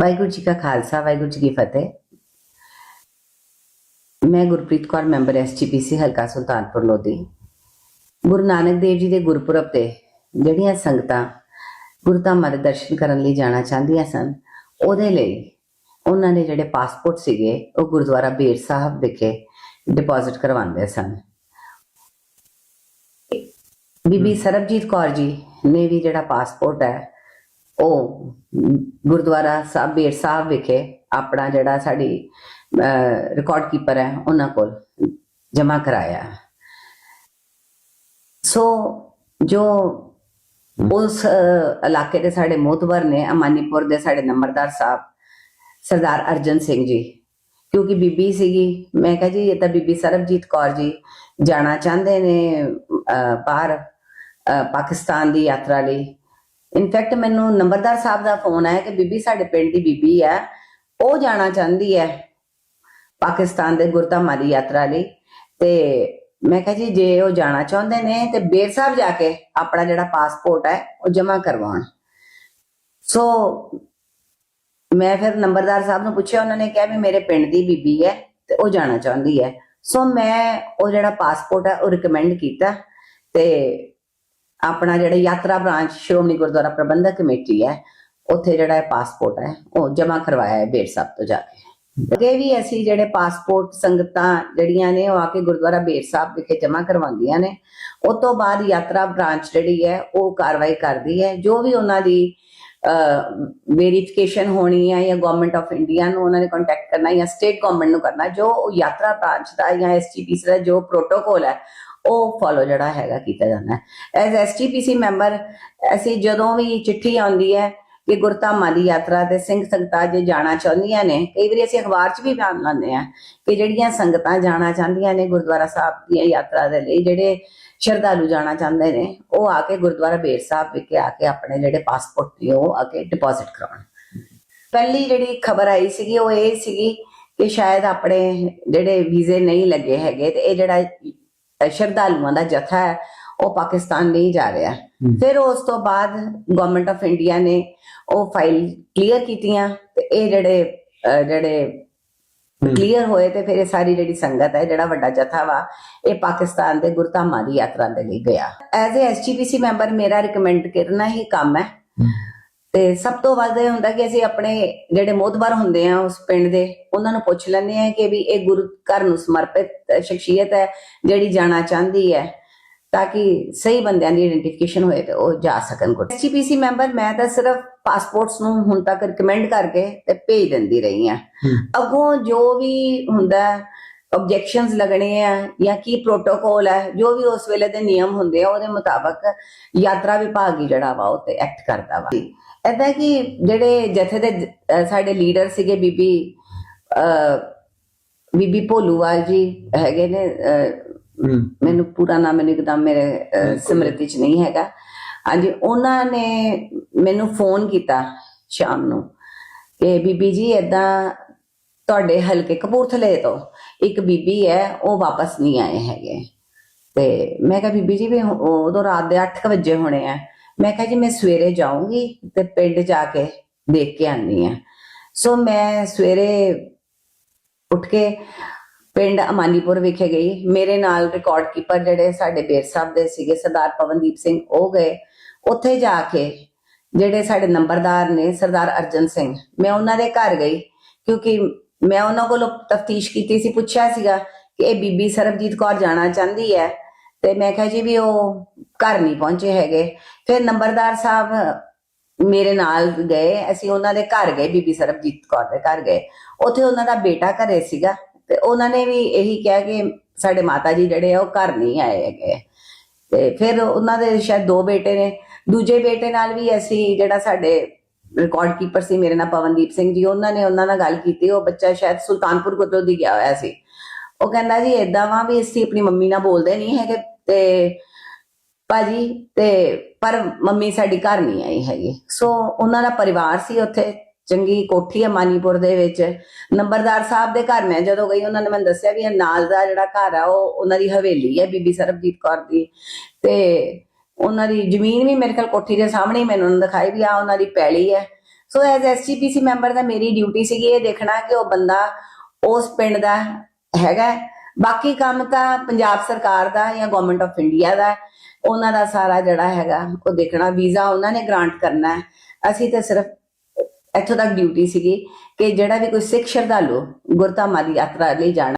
ਵਾਹਿਗੁਰੂ ਜੀ ਕਾ ਖਾਲਸਾ, ਵਾਹਿਗੁਰੂ ਜੀ ਕੀ ਫਤਿਹ। ਮੈਂ Gurpreet Kaur, member SGPC ਹਲਕਾ ਸੁਲਤਾਨਪੁਰ, ਲੋਧੀ। ਗੁਰੂ ਨਾਨਕ ਦੇਵ ਜੀ ਦੇ ਗੁਰਪੁਰਬ ਤੇ ਜਿਹੜੀਆਂ ਸੰਗਤਾਂ ਗੁਰਧਾਮਾਂ ਦੇ ਦਰਸ਼ਨ ਕਰਨ ਲਈ ਜਾਣਾ ਚਾਹੁੰਦੀਆਂ ਸਨ, ਉਹਦੇ ਲਈ ਉਹਨਾਂ ਦੇ ਜਿਹੜੇ ਪਾਸਪੋਰਟ ਸੀਗੇ, ਉਹ ਗੁਰਦੁਆਰਾ ਬੇਰ ਸਾਹਿਬ ਵਿਖੇ ਡਿਪੋਜ਼ਿਟ ਕਰਵਾਉਂਦੇ ਸਨ। ਬੀਬੀ ਸਰਬਜੀਤ ਕੌਰ ਜੀ ਨੇ ਵੀ ਜਿਹੜਾ ਪਾਸਪੋਰਟ ਹੈ ਉਹ ਗੁਰਦੁਆਰਾ ਸਾਹਿਬ ਬੇਰ ਸਾਹਿਬ ਵਿਖੇ ਆਪਣਾ ਜਿਹੜਾ ਸਾਡੀ ਰਿਕਾਰਡ ਕੀਪਰ ਹੈ, ਉਹਨਾਂ ਕੋਲ ਜਮ੍ਹਾਂ ਕਰਾਇਆ ਸੋ ਜੋ ਉਸ ਇਲਾਕੇ ਦੇ ਸਾਡੇ ਮੋਤਵਰ ਨੇ, ਅਮਾਨੀਪੁਰ ਦੇ ਸਾਡੇ ਨੰਬਰਦਾਰ ਸਾਹਿਬ, ਸਰਦਾਰ ਅਰਜਨ ਸਿੰਘ ਜੀ, ਕਿਉਂਕਿ ਬੀਬੀ ਸੀਗੀ, ਮੈਂ ਕਿਹਾ ਜੀ, ਇਹ ਤਾਂ ਬੀਬੀ ਸਰਬਜੀਤ ਕੌਰ ਜੀ ਜਾਣਾ ਚਾਹੁੰਦੇ ਨੇ ਬਾਹਰ ਪਾਕਿਸਤਾਨ ਦੀ ਯਾਤਰਾ ਲਈ। ਇਨਫੈਕਟ ਮੈਨੂੰ ਨੰਬਰਦਾਰ ਸਾਹਿਬ ਦਾ ਫੋਨ ਆਇਆ ਕਿ ਬੀਬੀ ਸਾਡੇ ਪਿੰਡ ਦੀ ਬੀਬੀ ਹੈ ਉਹ ਜਾਣਾ ਚਾਹੁੰਦੀ ਹੈ ਪਾਕਿਸਤਾਨ ਦੇ ਗੁਰਧਾਮਾਂ ਯਾਤਰਾ ਲਈ। ਤੇ ਮੈਂ ਕਿਹਾ ਜੀ, ਜੇ ਉਹ ਜਾਣਾ ਚਾਹੁੰਦੇ ਨੇ ਤੇ ਬੇਰ ਸਾਹਿਬ ਜਾ ਕੇ ਆਪਣਾ ਜਿਹੜਾ ਪਾਸਪੋਰਟ ਹੈ, ਉਹ ਜਮ੍ਹਾਂ ਕਰਵਾਉਣ। ਸੋ ਮੈਂ ਫਿਰ ਨੰਬਰਦਾਰ ਸਾਹਿਬ ਨੂੰ ਪੁੱਛਿਆ, ਉਹਨਾਂ ਨੇ ਕਿਹਾ ਵੀ ਮੇਰੇ ਪਿੰਡ ਦੀ ਬੀਬੀ ਹੈ ਤੇ ਉਹ ਜਾਣਾ ਚਾਹੁੰਦੀ ਹੈ। ਸੋ ਮੈਂ ਉਹ ਜਿਹੜਾ ਪਾਸਪੋਰਟ ਹੈ, ਉਹ ਰਿਕਮੈਂਡ ਕੀਤਾ ਤੇ ਆਪਣਾ ਜਿਹੜਾ ਯਾਤਰਾ ਬ੍ਰਾਂਚ ਸ਼੍ਰੋਮਣੀ ਗੁਰਦੁਆਰਾ ਪ੍ਰਬੰਧਕ ਕਮੇਟੀ ਹੈ, ਉੱਥੇ ਜਿਹੜਾ ਇਹ ਪਾਸਪੋਰਟ ਹੈ, ਉਹ ਜਮ੍ਹਾਂ ਕਰਵਾਇਆ ਹੈ ਬੇਰ ਸਾਹਿਬ ਤੋਂ ਜਾ ਕੇ। ਅੱਗੇ ਵੀ ਅਸੀਂ ਜਿਹੜੇ ਪਾਸਪੋਰਟ ਸੰਗਤਾਂ ਜਿਹੜੀਆਂ ਨੇ, ਉਹ ਆ ਕੇ ਗੁਰਦੁਆਰਾ ਬੇਰ ਸਾਹਿਬ ਵਿਖੇ ਜਮ੍ਹਾਂ ਕਰਵਾਉਂਦੀਆਂ ਨੇ। ਉਸ ਤੋਂ ਬਾਅਦ ਯਾਤਰਾ ਬ੍ਰਾਂਚ ਜਿਹੜੀ ਹੈ, ਉਹ ਕਾਰਵਾਈ ਕਰਦੀ ਹੈ। ਜੋ ਵੀ ਉਹਨਾਂ ਦੀ ਵੈਰੀਫਿਕੇਸ਼ਨ ਹੋਣੀ ਹੈ ਜਾਂ ਗਵਰਨਮੈਂਟ ਆਫ ਇੰਡੀਆ ਨੂੰ ਉਹਨਾਂ ਨੇ ਕੰਟੈਕਟ ਕਰਨਾ ਜਾਂ ਸਟੇਟ ਗਵਰਨਮੈਂਟ ਨੂੰ ਕਰਨਾ, ਜੋ ਉਹ ਯਾਤਰਾ ਬ੍ਰਾਂਚ ਦਾ ਜਾਂ ਐਸਜੀਪੀਸੀ ਦਾ ਜੋ ਪ੍ਰੋਟੋਕੋਲ ਹੈ ਉਹ ਫੋਲੋ ਜਿਹੜਾ ਹੈਗਾ ਕੀਤਾ ਜਾਂਦਾ ਹੈ। ਐਜ਼ ਐਸਜੀਪੀਸੀ ਮੈਂਬਰ ਅਸੀਂ ਜਦੋਂ ਵੀ ਚਿੱਠੀ ਆਉਂਦੀ ਹੈ ਕਿ ਗੁਰਧਾਮਾਂ ਦੀ ਯਾਤਰਾ ਤੇ ਸਿੰਘ ਸੰਗਤਾਂ ਜੇ ਜਾਣਾ ਚਾਹੁੰਦੀਆਂ ਨੇ, ਕਈ ਵਾਰੀ ਅਸੀਂ ਅਖਬਾਰ 'ਚ ਵੀ ਬਿਆਨ ਲਾਉਂਦੇ ਆ ਕਿ ਜਿਹੜੀਆਂ ਸੰਗਤਾਂ ਜਾਣਾ ਚਾਹੁੰਦੀਆਂ ਨੇ ਗੁਰਦੁਆਰਾ ਸਾਹਿਬ ਦੀ ਯਾਤਰਾ ਦੇ ਲਈ, ਜਿਹੜੇ ਸ਼ਰਧਾਲੂ ਜਾਣਾ ਚਾਹੁੰਦੇ ਨੇ, ਉਹ ਆ ਕੇ ਗੁਰਦੁਆਰਾ ਬੇਰ ਸਾਹਿਬ ਵਿਖੇ ਆ ਕੇ ਆਪਣੇ ਜਿਹੜੇ ਪਾਸਪੋਰਟ ਨੇ, ਉਹ ਆ ਕੇ ਡਿਪੋਜ਼ਿਟ ਕਰਾਉਣ। ਪਹਿਲੀ ਜਿਹੜੀ ਖਬਰ ਆਈ ਸੀਗੀ, ਉਹ ਇਹ ਸੀਗੀ ਕਿ ਸ਼ਾਇਦ ਆਪਣੇ ਜਿਹੜੇ ਵੀਜ਼ੇ ਨਹੀਂ ਲੱਗੇ ਹੈਗੇ ਤੇ ਇਹ ਜਿਹੜਾ ਸ਼ਰਧਾਲੂਆਂ ਦਾ ਜਥਾ ਹੈ ਉਹ ਪਾਕਿਸਤਾਨ ਨਹੀਂ ਜਾ ਰਿਹਾ। ਫਿਰ ਉਸ ਤੋਂ ਬਾਅਦ ਗਵਰਨਮੈਂਟ ਆਫ ਇੰਡੀਆ ਨੇ ਉਹ ਫਾਈਲ ਕਲੀਅਰ ਕੀਤੀਆਂ ਤੇ ਇਹ ਜਿਹੜੇ ਜਿਹੜੇ ਕਲੀਅਰ ਹੋਏ ਤੇ ਫਿਰ ਇਹ ਸਾਰੀ ਜਿਹੜੀ ਸੰਗਤ ਹੈ ਜਿਹੜਾ ਵੱਡਾ ਜਥਾ ਵਾ ਇਹ ਪਾਕਿਸਤਾਨ ਦੇ ਗੁਰਧਾਮਾਂ ਦੀ ਯਾਤਰਾ ਦੇ ਲਈ ਗਿਆ। ਐਜ਼ ਅ ਐਸਜੀਪੀਸੀ ਮੈਂਬਰ ਮੇਰਾ ਰਿਕਮੈਂਡ ਕਰਨਾ ਹੀ ਕੰਮ ਹੈ। ਤੇ ਸਭ ਤੋਂ ਵੱਧ ਇਹ ਹੁੰਦਾ ਕਿ ਅਸੀਂ ਆਪਣੇ ਜਿਹੜੇ ਮੋਤਬਰ ਹੁੰਦੇ ਆ ਉਸ ਪਿੰਡ ਦੇ ਉਹਨਾਂ ਨੂੰ ਪੁੱਛ ਲੈਂਦੇ ਆ ਕਿ ਵੀ ਇਹ ਗੁਰੂ ਘਰ ਨੂੰ ਸਮਰਪਿਤ ਸ਼ਖਸੀਅਤ ਹੈ ਜਿਹੜੀ ਜਾਣਾ ਚਾਹੁੰਦੀ ਹੈ ਤਾਂ ਕਿ ਸਹੀ ਬੰਦਿਆਂ ਦੀ ਆਇਡੈਂਟੀਫਿਕੇਸ਼ਨ ਹੋਏ ਤੇ ਉਹ ਜਾ ਸਕਣ ਗੁਰ ਐਸਜੀਪੀਸੀ ਮੈਂਬਰ ਮੈਂ ਤਾਂ ਸਿਰਫ ਪਾਸਪੋਰਟਸ ਨੂੰ ਹੁਣ ਤੱਕ ਰਿਕਮੈਂਡ ਕਰਕੇ ਤੇ ਭੇਜ ਦਿੰਦੀ ਰਹੀ ਆ ਅੱਗੋਂ ਜੋ ਵੀ ਹੁੰਦਾ ਆਬਜੈਕਸ਼ਨਸ ਲੱਗਣੇ ਆ ਜਾਂ ਕੀ ਪ੍ਰੋਟੋਕੋਲ ਹੈ ਜੋ ਵੀ ਉਸ ਵੇਲੇ ਦੇ ਨਿਯਮ ਹੁੰਦੇ ਆ ਉਹਦੇ ਮੁਤਾਬਕ ਯਾਤਰਾ ਵਿਭਾਗ ਹੀ ਜਿਹੜਾ ਵਾ ਉਹ ਤੇ ਐਕਟ ਕਰਦਾ ਵਾ। ਏਦਾਂ ਕਿ ਜਿਹੜੇ ਜਥੇ ਦੇ ਸਾਡੇ ਲੀਡਰ ਸੀਗੇ ਬੀਬੀ ਬੀਬੀ ਭੋਲੂਵਾਲ ਜੀ ਹੈਗੇ ਨੇ ਮੈਨੂੰ ਪੂਰਾ ਨਾਮ ਮੈਨੂੰ ਇੱਕਦਮ ਮੇਰੇ ਸਮ੍ਰਿਤੀ ਚ ਨਹੀਂ ਹੈਗਾ। ਹਾਂਜੀ ਉਹਨਾਂ ਨੇ ਮੈਨੂੰ ਫੋਨ ਕੀਤਾ ਸ਼ਾਮ ਨੂੰ। ਕਿ ਬੀਬੀ ਜੀ ਏਦਾਂ ਤੁਹਾਡੇ ਹਲਕੇ ਕਪੂਰਥਲੇ ਤੋਂ ਇੱਕ ਬੀਬੀ ਹੈ, ਉਹ ਵਾਪਸ ਨਹੀਂ ਆਏ ਹੈਗੇ। ਤੇ ਮੈਂ ਕਿਹਾ, ਬੀਬੀ ਜੀ, ਵੀ ਉਹ- ਉਦੋਂ ਰਾਤ ਦੇ 8 ਵਜੇ ਹੋਣੇ ਆ। ਮੈਂ ਕਿਹਾ ਜੀ, ਮੈਂ ਸਵੇਰੇ ਜਾਊਂਗੀ ਤੇ ਪਿੰਡ ਜਾ ਕੇ ਦੇਖ ਕੇ ਆਨੀ ਆ ਸੋ ਮੈਂ ਸਵੇਰੇ ਉੱਠ ਕੇ ਪਿੰਡ ਅਮਾਨੀਪੁਰ ਵਿਖੇ ਗਈ। ਮੇਰੇ ਨਾਲ ਰਿਕਾਰਡ ਕੀਪਰ ਜਿਹੜੇ ਸਾਡੇ ਬੇਰ ਸਾਹਿਬ ਦੇ ਸੀਗੇ, ਸਰਦਾਰ ਪਵਨਦੀਪ ਸਿੰਘ, ਉਹ ਗਏ। ਉੱਥੇ ਜਾ ਕੇ ਜਿਹੜੇ ਸਾਡੇ ਨੰਬਰਦਾਰ ਨੇ, ਸਰਦਾਰ ਅਰਜਨ ਸਿੰਘ, ਮੈਂ ਉਹਨਾਂ ਦੇ ਘਰ ਗਈ। ਕਿਉਂਕਿ ਮੈਂ ਉਹਨਾਂ ਕੋਲੋਂ ਤਫਤੀਸ਼ ਕੀਤੀ ਸੀ, ਪੁੱਛਿਆ ਸੀਗਾ ਕਿ ਇਹ ਬੀਬੀ ਸਰਬਜੀਤ ਕੌਰ ਜਾਣਾ ਚਾਹੁੰਦੀ ਹੈ ਤੇ ਮੈਂ ਕਿਹਾ ਜੀ ਵੀ ਉਹ ਘਰ ਨਹੀਂ ਪਹੁੰਚੇ ਹੈਗੇ। ਫਿਰ ਨੰਬਰਦਾਰ ਸਾਹਿਬ ਮੇਰੇ ਨਾਲ ਗਏ, ਅਸੀਂ ਉਹਨਾਂ ਦੇ ਘਰ ਗਏ, ਬੀਬੀ ਸਰਬਜੀਤ ਕੌਰ ਦੇ ਘਰ ਗਏ। ਉੱਥੇ ਉਹਨਾਂ ਦਾ ਬੇਟਾ ਘਰੇ ਸੀਗਾ ਤੇ ਉਹਨਾਂ ਨੇ ਵੀ ਇਹੀ ਕਿਹਾ ਕਿ ਸਾਡੇ ਮਾਤਾ ਜੀ ਜਿਹੜੇ ਆ ਉਹ ਘਰ ਨਹੀਂ ਆਏ ਹੈਗੇ। ਤੇ ਫਿਰ ਉਹਨਾਂ ਦੇ ਸ਼ਾਇਦ ਦੋ ਬੇਟੇ ਨੇ, ਦੂਜੇ ਬੇਟੇ ਨਾਲ ਵੀ ਅਸੀਂ ਜਿਹੜਾ ਸਾਡੇ ਰਿਕਾਰਡ ਕੀਪਰ ਸੀ, ਮੇਰੇ ਨਾਲ ਪਵਨਦੀਪ ਸਿੰਘ ਜੀ, ਉਹਨਾਂ ਨੇ ਉਹਨਾਂ ਨਾਲ ਗੱਲ ਕੀਤੀ, ਉਹ ਬੱਚਾ ਸ਼ਾਇਦ ਸੁਲਤਾਨਪੁਰ ਕੋਲੋਂ ਦੀ ਗਿਆ ਹੋਇਆ ਸੀ। ਉਹ ਕਹਿੰਦਾ ਜੀ, ਏਦਾਂ ਵਾ ਵੀ ਅਸੀਂ ਆਪਣੀ ਮੰਮੀ ਨਾਲ ਬੋਲਦੇ ਨਹੀਂ ਹੈਗੇ, ਤੇ ਭਾਜੀ, ਤੇ ਪਰ ਮੰਮੀ ਸਾਡੀ ਘਰ ਨਹੀਂ ਆਈ ਹੈਗੀ। ਸੋ ਉਹਨਾਂ ਦਾ ਪਰਿਵਾਰ ਸੀ ਉੱਥੇ, ਚੰਗੀ ਕੋਠੀ ਹੈ ਮਾਨੀਪੁਰ ਦੇ ਵਿੱਚ। ਨੰਬਰਦਾਰ ਸਾਹਿਬ ਦੇ ਘਰ ਮੈਂ ਜਦੋਂ ਗਈ, ਉਹਨਾਂ ਨੇ ਮੈਨੂੰ ਦੱਸਿਆ ਵੀ ਇਹ ਨਾਲ ਦਾ ਜਿਹੜਾ ਘਰ ਆ, ਉਹ ਉਹਨਾਂ ਦੀ ਹਵੇਲੀ ਹੈ ਬੀਬੀ ਸਰਬਜੀਤ ਕੌਰ ਦੀ। ਤੇ ਉਹਨਾਂ ਦੀ ਜ਼ਮੀਨ ਵੀ ਮੇਰੇ ਕੋਲ ਕੋਠੀ ਦੇ ਸਾਹਮਣੇ ਮੈਨੂੰ ਦਿਖਾਈ ਵੀ ਆ ਉਹਨਾਂ ਦੀ ਪੈਲੀ ਹੈ। ਸੋ ਐਜ਼ ਐਸਜੀਪੀਸੀ ਮੈਂਬਰ ਦਾ ਮੇਰੀ ਡਿਊਟੀ ਸੀਗੀ ਇਹ ਦੇਖਣਾ ਕਿ ਉਹ ਬੰਦਾ ਉਸ ਪਿੰਡ ਦਾ ਹੈਗਾ ਬਾਕੀ ਕੰਮ ਤਾਂ ਪੰਜਾਬ ਸਰਕਾਰ ਦਾ ਜਾਂ ਗਵਰਨਮੈਂਟ ਆਫ ਇੰਡੀਆ ਦਾ ਉਹਨਾਂ ਦਾ ਸਾਰਾ ਜਿਹੜਾ ਹੈਗਾ, ਉਹ ਦੇਖਣਾ, ਵੀਜ਼ਾ ਉਹਨਾਂ ਨੇ ਗ੍ਰਾਂਟ ਕਰਨਾ ਹੈ। ਅਸੀਂ ਤਾਂ ਸਿਰਫ ਇੱਥੋਂ ਤੱਕ ਡਿਊਟੀ ਸੀਗੀ ਕਿ ਜਿਹੜਾ ਵੀ ਕੋਈ ਸਿੱਖ ਸ਼ਰਧਾਲੂ ਗੁਰਧਾਮਾਂ ਦੀ ਯਾਤਰਾ ਲਈ ਜਾਣਾ